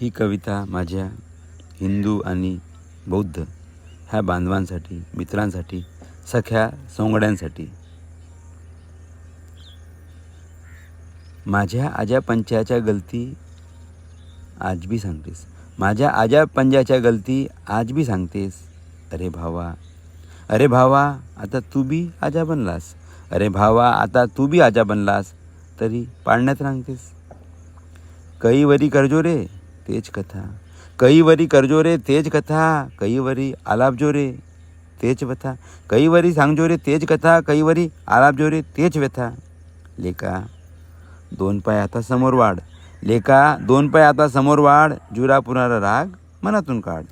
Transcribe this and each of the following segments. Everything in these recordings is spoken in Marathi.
ही कविता माझ्या हिंदू आणि बौद्ध ह्या बांधवांसाठी मित्रांसाठी सख्या सोंगड्यांसाठी. माझ्या आजा पंचाच्या गलती आज बी सांगतेस. माझ्या आजा पंजाच्या गलती आज बी सांगतेस. अरे भावा अरे भावा आता तू बी आजा बनलास. अरे भावा आता तू बी आजा बनलास. तरी पाळण्यात रांगतेस. कैवरी करजो रे तेच कथा। कैवरी करजो रे तेज कथा कैवरी आलापजो रे तेच व्यथा। कैवरी सांगजो रे तेच कथा कैवरी आलापजो रे तेच व्यथा। लेका दोन पाय आता समोर वाढ। लेका दोन पाय आता समोर वाढ जुरा पुराणा राग मनातून काढ।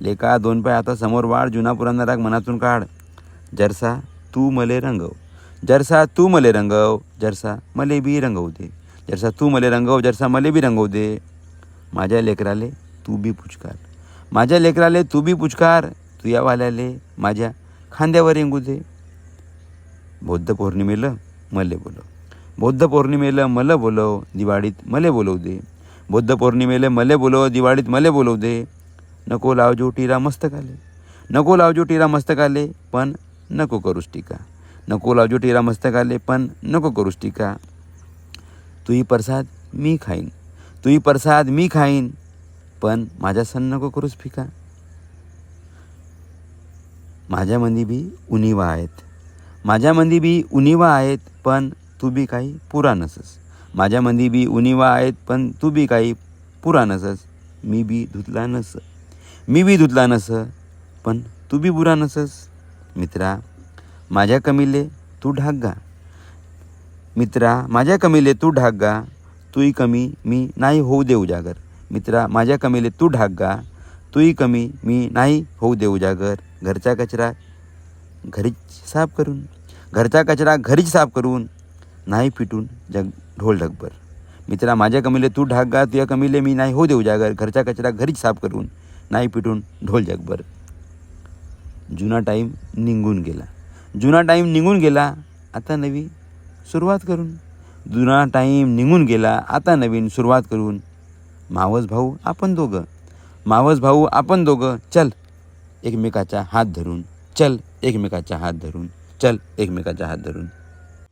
लेका दोन पाय आता समोर वाढ जुना पुराणा राग मनातून काढ। जरसा तू मले रंगव। जरसा तू मले रंगव जरसा मले बी रंगवू दे। जरसा तू मले रंगव जरसा मले बी रंगवू दे। माझ्या लेकराले तू बी पुचकार. माझ्या लेकराले तू बी पुचकार. तुया वाल्याले माझ्या खांद्यावर येंगू दे. बौद्ध पौर्णिमेलं मले बोलव. बौद्ध पौर्णिमेला मला बोलव दिवाळीत मले बोलवू दे. बौद्ध पौर्णिमेला मले बोलव दिवाळीत मले बोलवू दे. नको लावजो टिरा मस्तकाले. नको लावजो टिरा मस्तकाले पण नको करूस टीका. नको लावजो टिरा मस्तकाले पण नको करूस टीका. तुही प्रसाद मी खाईन. तुही प्रसाद मी खाईन पण माझ्या सण नको करूस फिका. माझ्यामध्ये बी उनिवा आहेत. माझ्यामध्ये बी उनिवा आहेत पण तू बी काही पुरा नसस. माझ्यामध्ये बी उनिवा आहेत पण तू बी काही पुरा नसस. मी बी धुतला नस. मी बी धुतला नस पण तू बी बुरा नसस. मित्रा माझ्या कमीले तू ढाक गा. मित्रा माझ्या कमीले तू ढाक गा. तूही कमी मी नाही होऊ दे उजागर मित्रा माझ्या कमीले तू ढाक गा. तूही कमी मी नाही होऊ दे उजागर घरचा कचरा घरीच साफ करून. घरचा कचरा घरीच साफ करून. नाही पिटून जग ढोल ढगभर. मित्रा माझ्या कमीले तू ढाक गा तुझ्या कमीले मी नाही होऊ दे उजागर घरचा कचरा घरीच साफ करून. नाही पिटून ढोल जगभर जुना टाईम निघून गेला. जुना टाईम निघून गेला. आता नवी सुरुवात करून. जुना टाईम निघून गेला आता नवीन सुरुवात करून. मावस भाऊ आपण दोघं. मावस भाऊ आपण दोघं. चल एकमेकाचा हात धरून. चल एकमेकाचा हात धरून. चल एकमेकाचा हात धरून.